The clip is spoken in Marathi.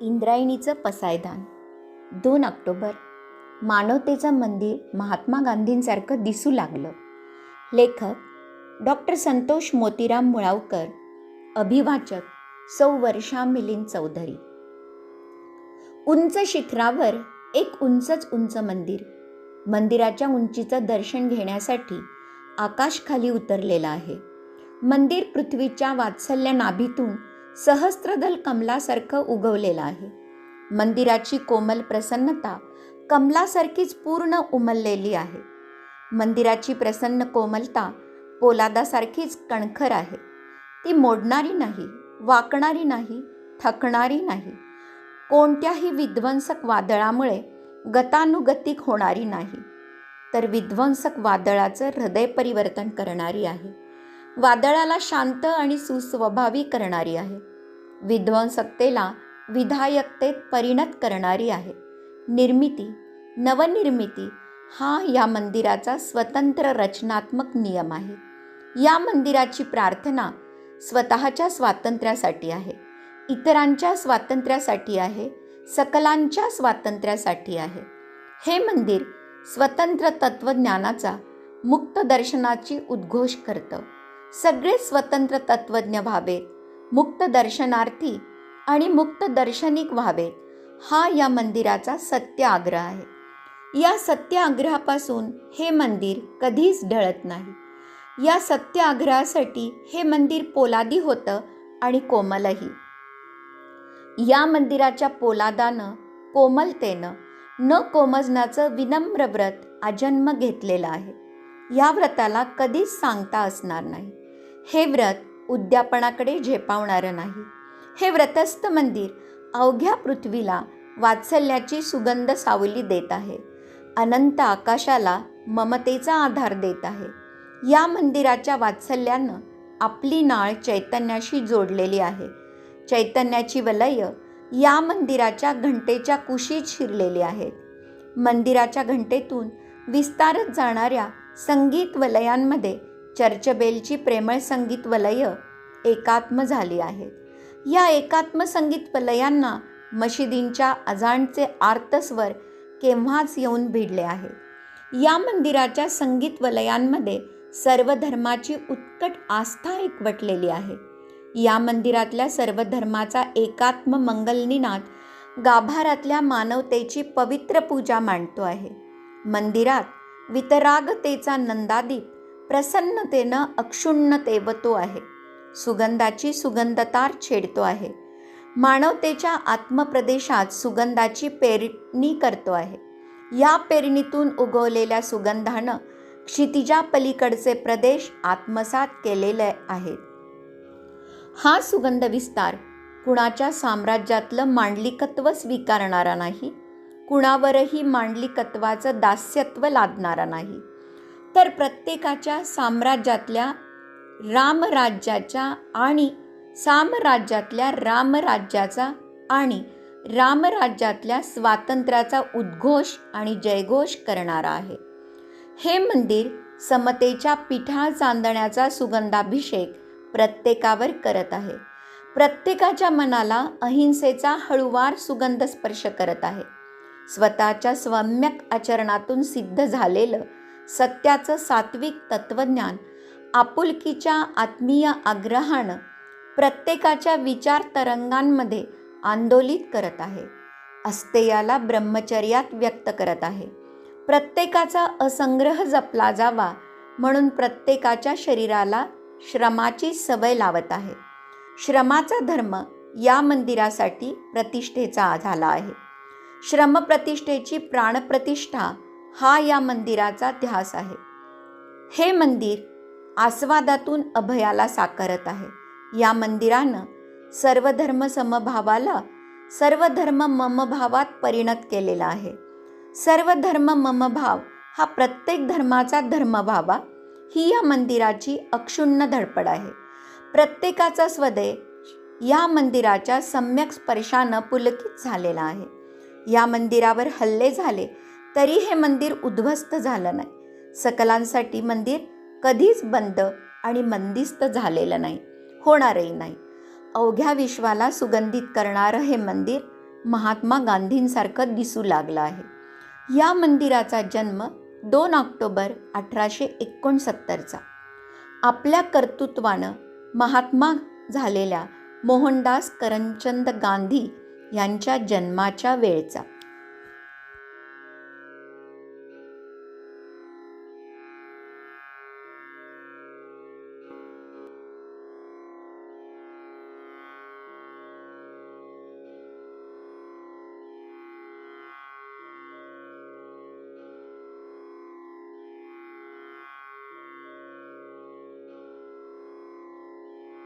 इंद्रायणीचं पसायदान. दोन ऑक्टोबर मानवतेचं मंदिर महात्मा गांधींसारखं दिसू लागलं. लेखक डॉक्टर संतोष मोतीराम मुळावकर अभिवाचक सौ वर्षा मिलिंद चौधरी. उंच शिखरावर एक उंचच उंच मंदिर मंदिराच्या उंचीचं दर्शन घेण्यासाठी आकाश खाली उतरलेलं आहे. मंदिर पृथ्वीच्या वात्सल्य नाभीतून सहस्त्रदल कमलासारखं उगवलेलं आहे. मंदिराची कोमल प्रसन्नता कमलासारखीच पूर्ण उमललेली आहे. मंदिराची प्रसन्न कोमलता पोलादासारखीच कणखर आहे. ती मोडणारी नाही वाकणारी नाही थकणारी नाही. कोणत्याही विध्वंसक वादळामुळे गतानुगतिक होणारी नाही. तर विध्वंसक वादळाचं हृदय परिवर्तन करणारी आहे. वादळाला शांत आणि सुस्वभावी करणारी आहे. विध्वंसकतेला विधायकतेत परिणत करणारी आहे. निर्मिती नवनिर्मिती हा या मंदिराचा स्वतंत्र रचनात्मक नियम आहे. या मंदिराची प्रार्थना स्वतःच्या स्वातंत्र्यासाठी आहे. इतरांच्या स्वातंत्र्यासाठी आहे. सकलांच्या स्वातंत्र्यासाठी आहे. हे मंदिर स्वतंत्र तत्त्वज्ञानाचा मुक्त दर्शनाची उद्घोष करतं. सगळे स्वतंत्र तत्त्वज्ञ व्हावेत मुक्त दर्शनार्थी आणि मुक्त दर्शनिक व्हावे हा या मंदिराचा सत्य आग्रह आहे. या सत्य आग्रहापासून हे मंदिर कधीच ढळत नाही. या सत्य आग्रहासाठी हे मंदिर पोलादी होतं आणि कोमलही. या मंदिराच्या पोलादानं कोमलतेनं न कोमजण्याचं विनम्र व्रत आजन्म घेतलेलं आहे. या व्रताला कधीच सांगता असणार नाही. हे व्रत उद्यापनाकडे झेपावणारं नाही. हे व्रतस्थ मंदिर अवघ्या पृथ्वीला वात्सल्याची सुगंध सावली देत आहे. अनंत आकाशाला ममतेचा आधार देत आहे. या मंदिराच्या वात्सल्यानं आपली नाळ चैतन्याशी जोडलेली आहे. चैतन्याची वलय या मंदिराच्या घंटेच्या कुशीत शिरलेली आहेत. मंदिराच्या घंटेतून विस्तारत जाणाऱ्या संगीत वलयांमध्ये चर्चबेलची प्रेमळ संगीत वलय एकात्म झाली आहेत. या एकात्म संगीत वलयांना मशिदींच्या अजाणचे आर्तस्वर केव्हाच येऊन भिडले आहेत? या मंदिराच्या संगीत वलयांमध्ये सर्व धर्माची उत्कट आस्था एकवटलेली आहे. या मंदिरातल्या सर्व धर्माचा एकात्म मंगलनिनाद गाभारातल्या मानवतेची पवित्र पूजा मांडतो आहे. मंदिरात वितरागतेचा नंदादीप प्रसन्नतेनं अक्षुण्ण तेवतो आहे. सुगंधाची सुगंधतार छेडतो आहे. मानवतेच्या आत्मप्रदेशात सुगंधाची पेरणी करतो आहे. या पेरणीतून उगवलेल्या सुगंधानं क्षितिजा पलीकडचे प्रदेश आत्मसात केलेले आहेत हा सुगंध विस्तार कुणाच्या साम्राज्यातलं मांडलिकत्व स्वीकारणारा नाही कुणावरही मांडलिकत्वाचं दास्यत्व लादणारा नाही. तर प्रत्येकाच्या साम्राज्यातल्या रामराज्याच्या आणि साम्राज्यातल्या रामराज्याचा आणि रामराज्यातल्या स्वातंत्र्याचा उद्घोष आणि जयघोष करणारा आहे. हे मंदिर समतेच्या पिठा चांदण्याचा सुगंधाभिषेक प्रत्येकावर करत आहे. प्रत्येकाच्या मनाला अहिंसेचा हळुवार सुगंध स्पर्श करत आहे. स्वतःच्या सम्यक आचरणातून सिद्ध झालेलं सत्याचं सात्विक तत्त्वज्ञान आपुलकीच्या आत्मीय आग्रहानं प्रत्येकाच्या विचार तरंगांमध्ये आंदोलित करत आहे. अस्तेयाला ब्रह्मचर्यात व्यक्त करत आहे. प्रत्येकाचा असंग्रह जपला जावा म्हणून प्रत्येकाच्या शरीराला श्रमाची सवय लावत आहे. श्रमाचा धर्म या मंदिरासाठी प्रतिष्ठेचा झाला आहे. श्रमप्रतिष्ठेची प्राणप्रतिष्ठा हा या मंदिराचा ध्यास आहे. हे मंदिर आस्वादातून अभयाला साकारत आहे. या मंदिरानं सर्व धर्म समभावाला सर्व धर्म ममभावात परिणत केलेला आहे. सर्व धर्म ममभाव हा प्रत्येक धर्माचा धर्म व्हावा ही या मंदिराची अक्षुण्ण धडपड आहे. प्रत्येकाचा स्वदय या मंदिराच्या सम्यक स्पर्शानं पुलकित झालेला आहे. या मंदिरावर हल्ले झाले तरी हे मंदिर उद्ध्वस्त झालं नाही. सकलांसाठी मंदिर कधीच बंद आणि मंदिस्त झालेलं नाही. होणारही नाही. अवघ्या विश्वाला सुगंधित करणारं हे मंदिर महात्मा गांधींसारखं दिसू लागलं आहे. या मंदिराचा जन्म दोन ऑक्टोबर अठराशे एकोणसत्तरचा. आपल्या कर्तृत्वानं महात्मा झालेल्या मोहनदास करमचंद गांधी यांच्या जन्माच्या वेळचा.